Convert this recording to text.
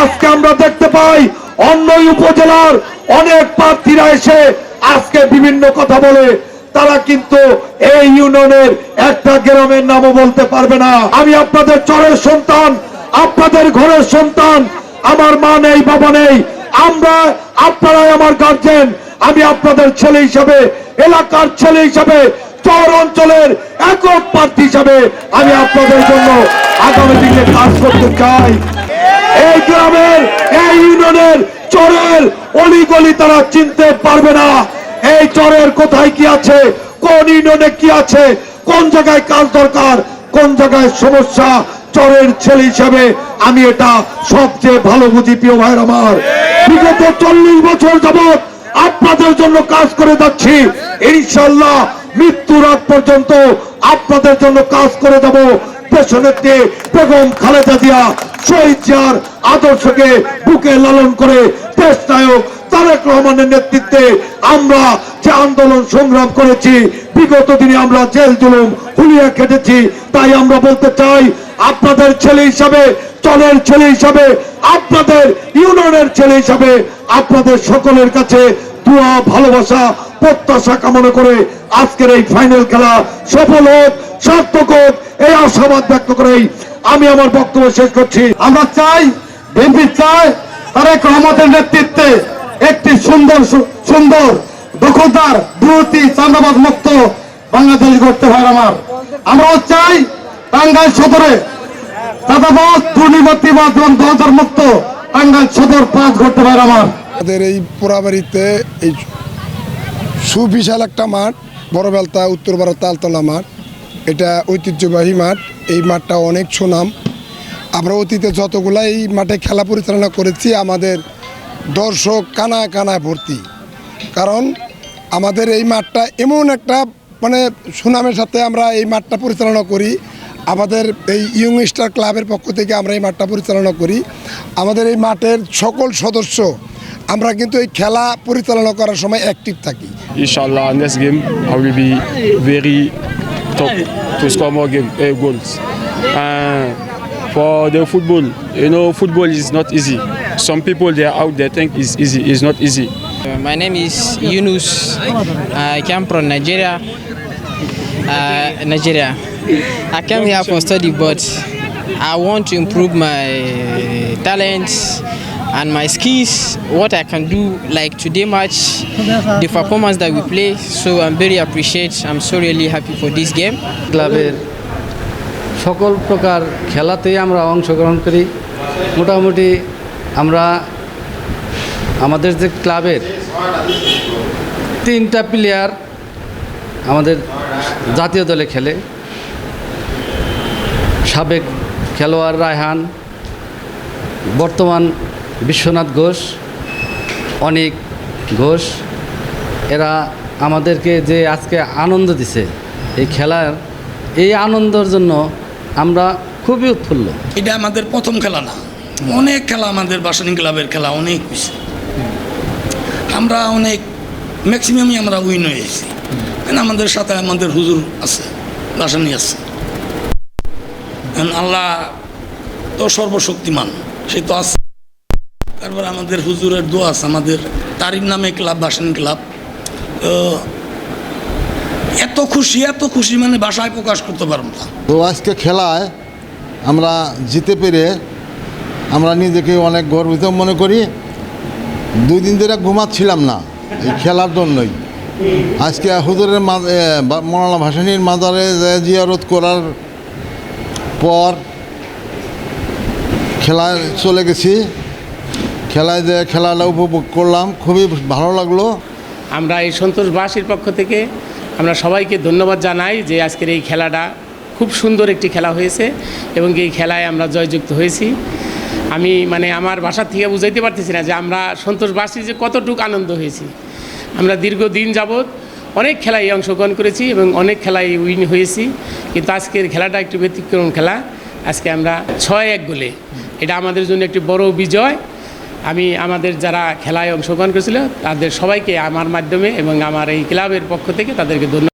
আজকে আমরা দেখতে পাই অন্য উপজেলার অনেক প্রার্থীরা এসে আজকে বিভিন্ন কথা বলে। তারা কিন্তু এই ইউনিয়নের একটা গ্রামের নামও বলতে পারবে না। আমি আপনাদের চরের সন্তান, আপনাদের ঘরের সন্তান, আমার মা নেই, বাবা নেই। আমরা, আপনারাই আমার গার্জেন আমি আপনাদের ছেলে হিসাবে, এলাকার ছেলে হিসাবে চর অঞ্চলের একক প্রার্থী হিসাবে আমি আপনাদের জন্য আগামী দিনে কাজ করতে চাই। এই গ্রামের, এই ইউনিয়নের চরের অলিগলি তারা চিনতে পারবে না। এই চরের কোথায় কি আছে, কোন ইউনিয়নে কি আছে, কোন জায়গায় কাজ দরকার, কোন জায়গায় সমস্যা, চরের ছেলে হিসাবে আমি এটা সবচেয়ে ভালো বুঝি, প্রিয় ভাইয়ের আমার। বিগত চল্লিশ বছর যাবৎ আপনাদের জন্য কাজ করে যাচ্ছি। ইনশাল্লাহ মৃত্যুর আগ পর্যন্ত আপনাদের জন্য কাজ করে যাব। পেছনেতে বেগম খালেদা জিয়া শহীদ জিয়ার আদর্শকে বুকে লালন করে দেশ নায়ক তারেক রহমানের নেতৃত্বে আমরা যে আন্দোলন সংগ্রাম করেছি, বিগত দিনে আমরা জেল, জুলুম, হুলিয়া খেটেছি, তাই আমরা বলতে চাই, আপনাদের ছেলে হিসাবে চলের ছেলে হিসাবে, আপনাদের ইউনিয়নের ছেলে হিসাবে, আপনাদের সকলের কাছে দোয়া ভালোবাসা, প্রত্যাশা কামনা করে আজকের এই ফাইনাল খেলা সফল হোক, সার্থক হোক, এই আশাবাদ ব্যক্ত করেই আমি আমার বক্তব্য শেষ করছি। আমরা চাই, বিএনপি চাই তারেক রহমতের নেতৃত্বে একটি সুন্দর সুন্দর, দখলদার দুর্নীতি চান্দাবাদ মুক্ত বাংলাদেশ গড়তে হয় আমার। আমরাও চাই, টাঙ্গাইল সদরে চাঁদাবাদ দুর্নীতিবাদ এবং দলদার মুক্ত টাঙ্গাইল সদর পাঁচ ঘটতে হয় আমার। আমাদের এই পোড়াবাড়িতে এই সুবিশাল একটা মাঠ, বড় বেলতা, উত্তর ভারত তালতলা মাঠ। এটা ঐতিহ্যবাহী মাঠ, এই মাঠটা অনেক সুনাম। আমরা অতীতে যতগুলা এই মাঠে খেলা পরিচালনা করেছি, আমাদের দর্শক কানায় কানায় ভর্তি। কারণ আমাদের এই মাঠটা এমন একটা মানে সুনামের সাথে আমরা এই মাঠটা পরিচালনা করি। আমাদের এই ইয়ং স্টার ক্লাবের পক্ষ থেকে আমরা এই মাঠটা পরিচালনা করি। আমাদের এই মাঠের সকল সদস্য আমরা কিন্তু এই খেলা পরিচালনা করার সময় অ্যাক্টিভ থাকি। ইনশাল্লাহ next game how will be very top game a goals for the football you know football is not easy some people out they think is easy is not easy my name is Yunus I come from Nigeria Nigeria I come here for I want to my talents and my skills. What I can do, like today match, the performance that we play. So I'm very appreciate. I'm so really happy for this game. ক্লাবের সকল প্রকার খেলাতেই আমরা অংশগ্রহণ করি মোটামুটি আমরা আমাদের যে ক্লাবের তিনটা প্লেয়ার আমাদের জাতীয় দলে খেলে সাবেক খেলোয়াড় রায়হান বর্তমান বিশ্বনাথ ঘোষ, অনিক ঘোষ, এরা আমাদেরকে যে আজকে আনন্দ দিছে এই খেলার, এই আনন্দের জন্য আমরা খুবই উৎফুল্ল। এটা আমাদের প্রথম খেলা না। অনেক খেলা আমাদের বাসানি ক্লাবের খেলা অনেক বেশি আমরা অনেক ম্যাক্সিমামই আমরা উইন হয়েছি আমাদের সাথে আমাদের হুজুর আছে বাসানি আছে। আল্লাহ তো সর্বশক্তিমান, সে তো আছে। তারপর আমাদের হুজুরের দোয়া আছে, আমাদের তারির নামে ক্লাব, বাসানি ক্লাব। এত খুশি এত খুশি মানে বাসায় প্রকাশ করতে পারব না। তো আজকে খেলায় আমরা জিতে পেরে আমরা নিজেকে অনেক গর্বিত মনে করি। দুই দিন ধরে ঘুমাচ্ছিলাম না এই খেলার জন্যই। আজকে হুজুরের মৌলানা ভাসানির মাজারে জিয়ারত করার পর খেলায় চলে গেছি। খেলায় খেলাটা উপভোগ করলাম, খুবই ভালো লাগল। আমরা এই সন্তোষবাসীর পক্ষ থেকে আমরা সবাইকে ধন্যবাদ জানাই যে আজকের এই খেলাটা খুব সুন্দর একটি খেলা হয়েছে এবং এই খেলায় আমরা জয়যুক্ত হয়েছি। আমি মানে আমার বাসার থেকে বুঝাইতে পারতেছি না যে আমরা সন্তোষবাসী যে কতটুকু আনন্দ হয়েছি। আমরা দীর্ঘদিন যাবৎ অনেক খেলায় অংশগ্রহণ করেছি এবং অনেক খেলায় উইন হয়েছি। কিন্তু আজকের খেলাটা একটু ব্যতিক্রম খেলা। আজকে আমরা ছয় এক গোলে। এটা আমাদের জন্য একটি বড় বিজয়। আমি আমাদের যারা খেলায় অংশগ্রহণ করেছিল, তাদের সবাইকে আমার মাধ্যমে এবং আমার এই ক্লাবের পক্ষ থেকে তাদেরকে ধন্যবাদ।